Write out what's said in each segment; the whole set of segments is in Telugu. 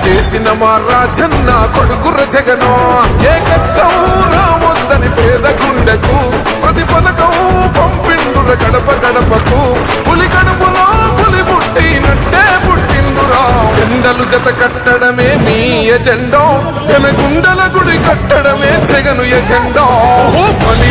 చేసిన మా రాజన్న కొడుకుర జగను. ఏ కష్టం రావద్దని పేద గుండెకు ప్రతి పథకం పంపిండుర గడప గడపకు. పులి గడపలో పులి పుట్టినట్టే పుట్టిండురా. జెండలు జత కట్టడమే మీ ఎజెండో. జనగుండల గుడి కట్టడమే జగను ఎజెండో. ఓ బలి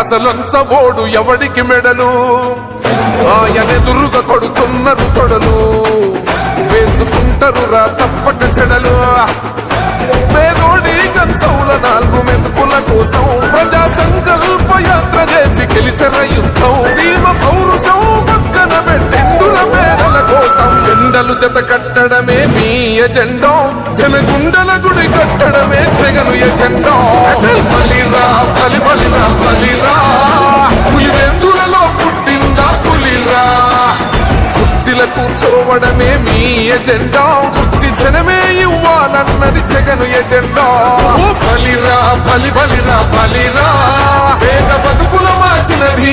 అసలొంచబోడు ఎవడికి మెడలు? ఆయనెదురుగా కొడుతున్నారు తొడలు వేసుకుంటారు రా తప్పక చెడలు. పేదోడి కన్సౌల నాలుగు మెతుకుల కోసం ప్రజా సంకల్ప యాత్ర చేసి గెలిసిన యుద్ధం. సీమ పౌరుషం పక్కన పెట్టిండుల పేదల కోసం. జెండలు జత కట్టడమే మీ ఎజెండో. జనగుండల గుడి కట్టడమే జగను ఎజెండో. అచల్! బలిరా బలి బలిరా బలిరా పులివెందులలో పుట్టిందా పులిరా? కుర్చీల కూర్చోవడమే మీ ఎజెండా. కుర్చీ జనమే ఇవ్వాలన్నది జగను ఎజెండా. బలిరా బలి బలిరా బలిరా పేద బతుకుల మార్చినది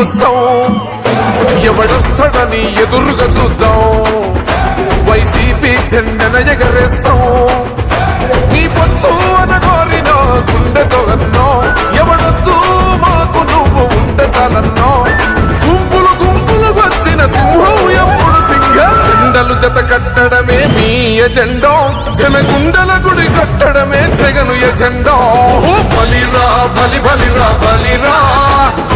నిజమున ఎవడొస్తాడని ఎదురుగా చూద్దాం. వైసీపీ చెండన ఎగరేస్తాం నీ పొత్తు అనగోరిన గుండెతో అన్నో ఎవడొద్దు మాకు నువ్వు ఉంటే చాలన్నో గుంపులు గుంపులు వచ్చిన సింహం ఎప్పుడు సింగ చెండలు జత కట్టడమే మీ ఎజెండో. జనగుండల గుడి కట్టడమే జగను ఎజెండో. ఓ బలిరా బలి బలిరా బలిరా.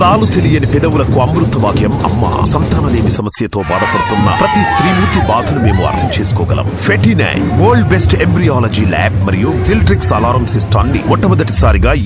పదాలు తెలియని పెదవులకు అమృత వాక్యం అమ్మ. సంతానలేమి సమస్యతో బాధపడుతున్న ప్రతి స్త్రీమూర్తి బాధను మేము అర్థం చేసుకోగలం. Fifty nine world best embryology lab మరియు జిల్ట్రిక్స్ అలారం సిస్టాన్ని మొట్టమొదటిసారిగా